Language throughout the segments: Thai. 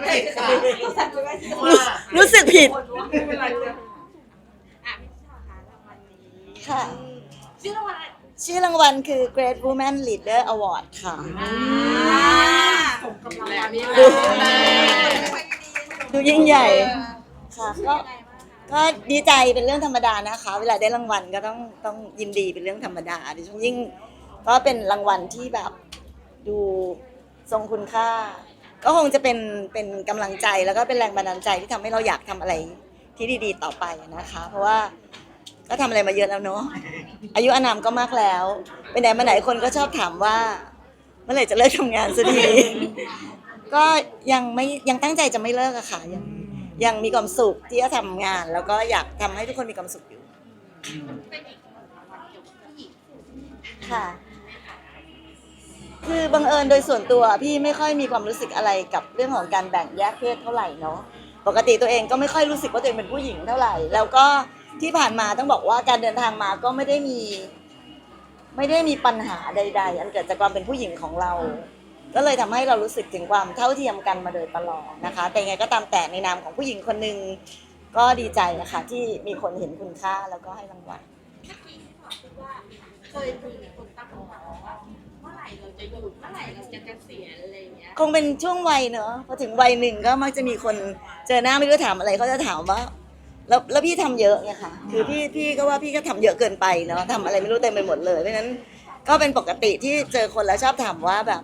ไม่ค่ะรู้สึกผิด ไม่เป็นไรจ้ะอะพี่ชอคะรางวัลนี้ค่ะ ชื่อรางวัลอะไรชื่อรางวัลคือ Great Woman Leader Award ค่ะส่งกำลังแล้วนี่ดูแหละดูยิ่งใหญ่ ค่ะ ก็ยังไงบ้างคะก็ดีใจเป็นเรื่องธรรมดานะคะ เวลาได้รางวัลก็ต้อง ต้องยินดีเป็นเรื่องธรรมดาดิฉันยิ่ง ก็เป็นรางวัลที่แบบ ดูทรงคุณค่า ก็คงจะเป็นเป็นกำลังใจแล้วก็เป็นแรงบันดาลใจที่ทำให้เราอยากทำอะไรที่ดีๆ ต่อไปนะคะ เพราะว่าก็ทำอะไรมาเยอะแล้วเนาะอายุอานามก็มากแล้วไปไหนมาไหนคนก็ชอบถามว่า เมื่อไหร่จะเลิกทำงานสักที ก็ยังไม่ยังตั้งใจจะไม่เลิกอะค่ะยังยังมีความสุขที่จะทำงาน แล้วก็อยากทำให้ทุกคนมีความสุขอยู่ ค่ะ คือบังเอิญโดยส่วนตัวพี่ไม่ค่อยมีความรู้สึกอะไรกับเรื่องของการแบ่งแยกเพศเท่าไหร่เนาะปกติตัวเองก็ไม่ค่อยรู้สึกว่าตัวเองเป็นผู้หญิงเท่าไหร่ แล้วก็ที่ผ่านมาต้องบอกว่าการเดินทางมาก็ไม่ได้มี ไม่ได้มีปัญหาใด ๆ อันเกิดจากความเป็นผู้หญิงของเรา ก็เลยทำให้เรารู้สึกถึงความเท่าเทียมกันมาโดยตลอดนะคะ แต่ยังไงก็ตามแต่ในนามของผู้หญิงคนหนึ่งก็ดีใจนะคะที่มีคนเห็นคุณค่าแล้วก็ให้รางวัล เมื่อกี้ที่บอกคือว่าเคยมีคนตั้งคำถามว่า เมื่อไหร่เราจะหยุดเมื่อไหร่เราจะเกษียณอะไรอย่างเงี้ยคงเป็นช่วงวัยเนอะพอถึงวัยหนึ่งก็มักจะมีคนเจอหน้าไม่รู้ถามอะไรเขาจะถามว่า แล้วแล้วพี่ทำเยอะไงคะคือพี่พี่ก็ว่าพี่ก็ทำเยอะเกินไปเนาะทำอะไรไม่รู้เต็มไปหมดเลยเพราะฉะนั้นก็เป็นปกติที่เจอคนแล้วชอบถามว่าแบบ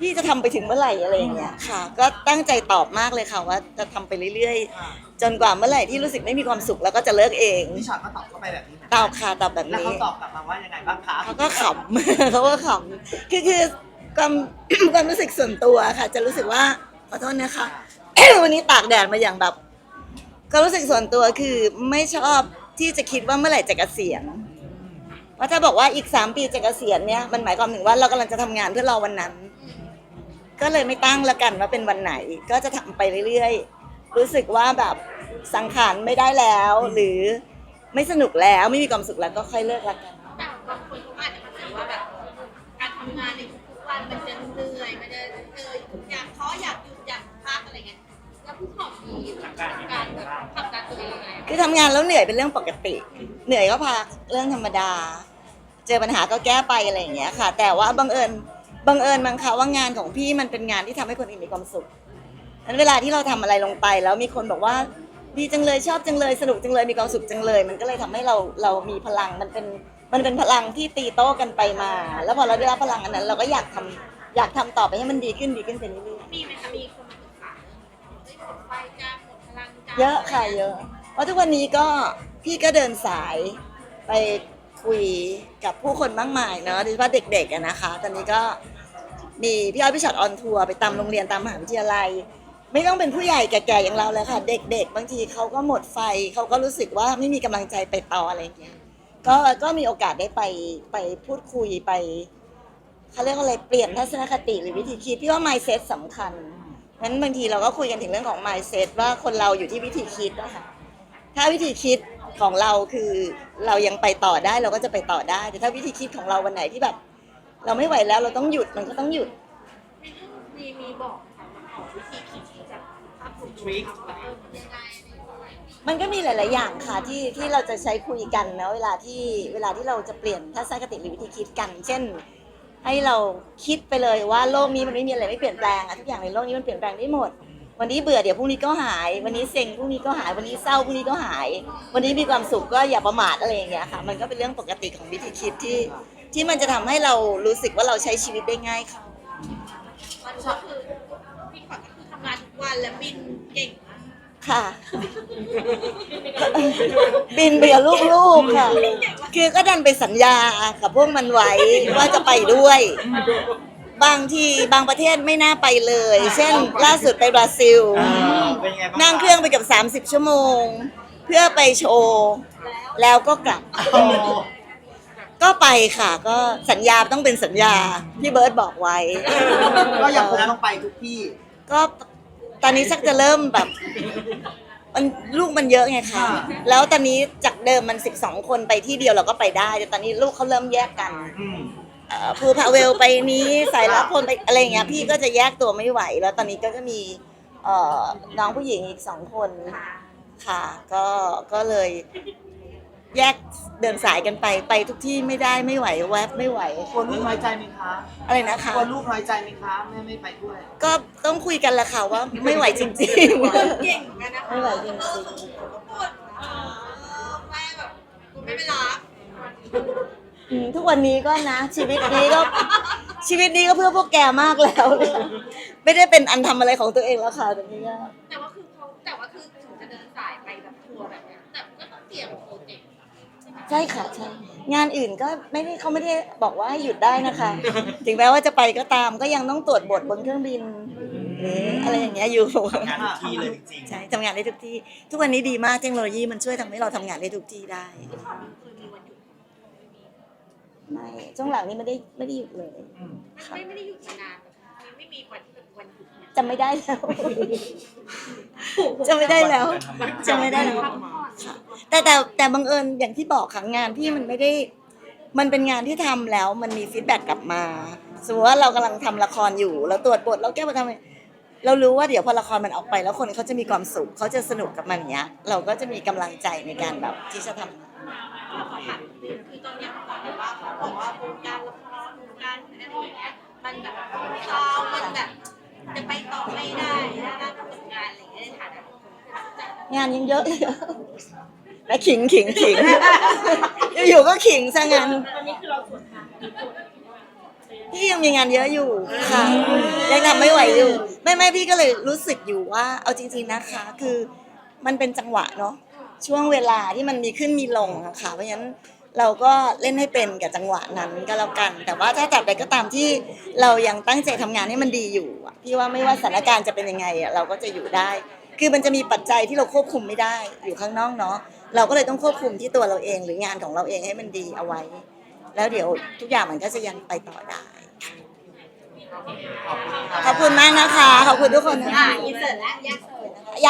พี่จะทำไปถึงเมื่อไหร่อะไรอย่างเงี้ยค่ะ ก็ตั้งใจตอบมากเลยค่ะว่าจะทำไปเรื่อยๆ จนกว่าเมื่อไหร่ที่รู้สึกไม่มีความสุขแล้วก็จะเลิกเองพี่ชอตก็ตอบเข้าไปแบบนี้เหมือนตกันอบค่ะตอบแบบแล้วนี้เขาตอบกลับมาว่ายังไงบ้างคะเขาก็ขำ เขาก็ขำคือคือความ ความรู้สึกส่วนตัวค่ะ จะรู้สึกว่าขอโทษนะคะ วันนี้ตากแดดมาอย่างแบบความรู้สึกส่วนตัวคือไม่ชอบที่จะคิดว่าเมื่อไหร่จะเกษียณเพราะถ้าบอกว่าอีกสามปีจะเกษียณเนี่ยมันหมายความถึงว่าเรากำลังจะทำงานเพื่อรอวันนั้น ก็เลยไม่ตั้งละกันว่าเป็นวันไหน ก็จะทำไปเรื่อยๆ รู้สึกว่าแบบสังขารไม่ได้แล้ว หรือไม่สนุกแล้วไม่มีความสุขแล้วก็ค่อยเลิกละกัน แต่บางคนเขาอาจจะมาถึงว่าแบบการทำงานในทุกๆวันมันจะเหนื่อยมันจะเอออยากท้ออยากหยุดอยากพักอะไรเงี้ยแล้วผู้ขอบมีการแบบผลักดันตัวเองยังไงคือทำงานแล้วเหนื่อยเป็นเรื่องปกติ เหนื่อยก็พักเรื่องธรรมดา เจอปัญหาก็แก้ไปอะไรอย่างเงี้ยค่ะ แต่ว่าบังเอิญบังเอิญบางคราวว่างานของพี่มันเป็นงานที่ทำให้คนอื่นมีความสุข นั้นเวลาที่เราทำอะไรลงไป แล้วมีคนบอกว่าดีจังเลยชอบจังเลยสนุกจังเลยมีความสุขจังเลย มันก็เลยทำให้เราเรามีพลังมันเป็นมันเป็นพลังที่ตีโต้กันไปมา แล้วพอเราได้รับพลังอันนั้น เราก็อยากทำอยากทำต่อไปให้มันดีขึ้นดีขึ้นไปเรื่อยๆมีไหมคะมีคนมาปรึกษาเรื่องเฮ้ยหมดไฟจ้าหมดพลังจ้าเยอะค่ะเยอะเพราะทุกวันนี้ก็พี่ก็เดินสายไปคุยกับผู้คนมากมายเนอะโดยเฉพาะเด็กๆอะนะคะ ตอนนี้ก็มีพี่อ้อยพี่ชอตออนทัวร์ไปตามโรงเรียนตามมหาวิทยาลัย ไม่ต้องเป็นผู้ใหญ่แก่ๆอย่างเราเลยค่ะ เด็กๆ บางทีเขาก็หมดไฟเขาก็รู้สึกว่าไม่มีกำลังใจไปต่ออะไรอย่างเงี้ยก็ก็มีโอกาสได้ไปไปพูดคุยไปเขาเรียกว่าอะไรเปลี่ยนทัศนคติหรือวิธีคิดพี่ว่า mindset สำคัญงั้นบางทีเราก็คุยกันถึงเรื่องของ mindset ว่าคนเราอยู่ที่วิธีคิดนะคะถ้าวิธีคิดของเราคือเรายังไปต่อได้เราก็จะไปต่อได้ แต่ถ้าวิธีคิดของเราวันไหนที่แบบ เราไม่ไหวแล้วเราต้องหยุดมันก็ต้องหยุดมีมีบอกวิธีคิด ทริคมันก็มีหลาย ๆ อย่างค่ะที่ที่เราจะใช้คุยกันนะเวลาที่เวลาที่เราจะเปลี่ยนทัศนคติหรือวิธีคิดกัน เช่น ให้เราคิดไปเลยว่าโลกนี้มันไม่มีอะไรไม่เปลี่ยนแปลงอะทุกอย่างในโลกนี้มันเปลี่ยนแปลงได้หมด วันนี้เบื่อเดี๋ยวพรุ่งนี้ก็หาย วันนี้เซ็งพรุ่งนี้ก็หายวันนี้เศร้าพรุ่งนี้ก็หาย วันนี้มีความสุขก็อย่าประมาทอะไรอย่างเงี้ยค่ะ มันก็เป็นเรื่องปกติของวิธีคิดที่ที่มันจะทำให้เรารู้สึกว่าเราใช้ชีวิตได้ง่ายค่ะวันก็คือพี่ขวัญก็คือทำงานทุก วันและบินเก่งมากค่ะ บินไปกับลูกๆค่ะ คือก็ดันไปสัญญากับพวกมันไว้ว่าจะไปด้วย บางทีบางประเทศไม่น่าไปเลย เช่น ล่าสุดไปบราซิลเออเป็นไงบ้างนั่งเครื่องไปเกับ 30 ชั่วโมง เพื่อไปโชว์แล้วก็กลับโอ้ก็ไปค่ะ ก็สัญญาต้องเป็นสัญญาพี่เบิร์ตบอกไว้ ก็ยังคงต้องไปทุกที่ ก็ ตอนนี้ชักจะเริ่มแบบ มันลูกมันเยอะไงคะ แล้วตอนนี้จากเดิมมัน 12 คนไปที่เดียวเราก็ไปได้แต่ตอนนี้ลูกเขาเริ่มแยกกันอืมเอ่อภูพาเวลไปนี้สายรับพลไปอะไรอย่างเงี้ยพี่ก็จะแยกตัวไม่ไหว แล้วตอนนี้ก็จะมีเอ่อน้องผู้หญิงอีกสองคนค่ะ ก็ก็เลย แยกเดินสายกันไปไปทุกที่ไม่ได้ไม่ไหวแวบไม่ไหว กลัวลูกน้อยใจไหมคะอะไรนะคะ กลัวลูกน้อยใจไหมคะแม่ไม่ไปด้วยก็ต้องคุยกันแหละค่ะว่าไม่ไหวจริงเก่งเหมือนกันนะคะไม่ไหวจริงๆ เออก็ปวดเออแม่แบบคุณไม่ไปรักๆอืมทุกวันนี้ก็นะ ชีวิตนี้ก็ ชีวิตนี้ก็เพื่อพวกแกมากแล้ว ไม่ได้เป็นอันทำอะไรของตัวเองแล้วค่ะตอนนี้ก็แต่ว่าคือเขาแต่ว่าคือถึงจะเดินสายไปแบบทัวร์แบบเนี้ยแต่ก็ต้องเตรียมโปรเจกต์ ใช่ไหมใช่ค่ะใช่งานอื่นก็ไม่ได้เขาไม่ได้บอกว่าให้หยุดได้นะคะ ถึงแม้ว่าจะไปก็ตามก็ยังต้องตรวจบทบนเครื่องบินหรืออะไรอย่างเงี้ยอยู่งานทุกที่เลยจริงใช่ทำงานได้ทุกที่ ทุกวันนี้ดีมากเทคโนโลยีมันช่วยทำให้เราทำงานได้ทุกที่ได้เคยมีวันหยุดไม่ช่วงหลังนี้ไม่ได้ไม่ได้หยุดเลยไม่ไม่ได้หยุดมานานแบบไม่มีวันที่เป็นวันหยุดเนี่ยจำไม่ได้แล้วจำไม่ได้แล้วจำไม่ได้แล้ว ค่ะแต่แต่แต่บังเอิญอย่างที่บอกค่ะงานพี่มันไม่ได้ มันเป็นงานที่ทำแล้วมันมีฟีดแบ็กกลับมาสมมติว่าเรากำลังทำละครอยู่เราตรวจบทเราแก้มาทำอะไรเรารู้ว่าเดี๋ยวพอละครมันออกไป แล้วคนเขาจะมีความสุขเขาจะสนุกกับมันอย่างเงี้ย เราก็จะมีกำลังใจในการแบบที่จะทำ ขอถามคือตอนเนี้ยเขาบอกว่าเขาบอกว่าวงการละครวงการอะไรอย่างเงี้ยมันแบบเศร้ามันแบบจะไปต่อไม่ได้นะ งานยังเยอะเลยอะและขิงขิงขิงอยู่ๆก็ขิงซะงั้นพี่ยังมีงานเยอะอยู่ค่ะยังทำไม่ไหวอยู่ไม่ไม่พี่ก็เลยรู้สึกอยู่ว่า เอาจริง ๆนะคะ คือมันเป็นจังหวะเนาะช่วงเวลาที่มันมีขึ้นมีลงอะค่ะเพราะฉะนั้นเราก็เล่นให้เป็นกับจังหวะนั้นก็แล้วกัน แต่ว่าถ้าตัดใดก็ตามที่เรายังตั้งใจทำงานให้มันดีอยู่อะพี่ว่าไม่ว่าสถานการณ์จะเป็นยังไงอะเราก็จะอยู่ได้ คือมันจะมีปัจจัยที่เราควบคุมไม่ได้อยู่ข้างนอกเนาะเราก็เลยต้องควบคุมที่ตัวเราเองหรืองานของเราเองให้มันดีเอาไว้ แล้วเดี๋ยวทุกอย่างมันก็จะยังไปต่อได้ ขอบคุณมากนะคะ ขอบคุณทุกคนนะอ่าคะ อินเสิร์ตแล้วแยกโซน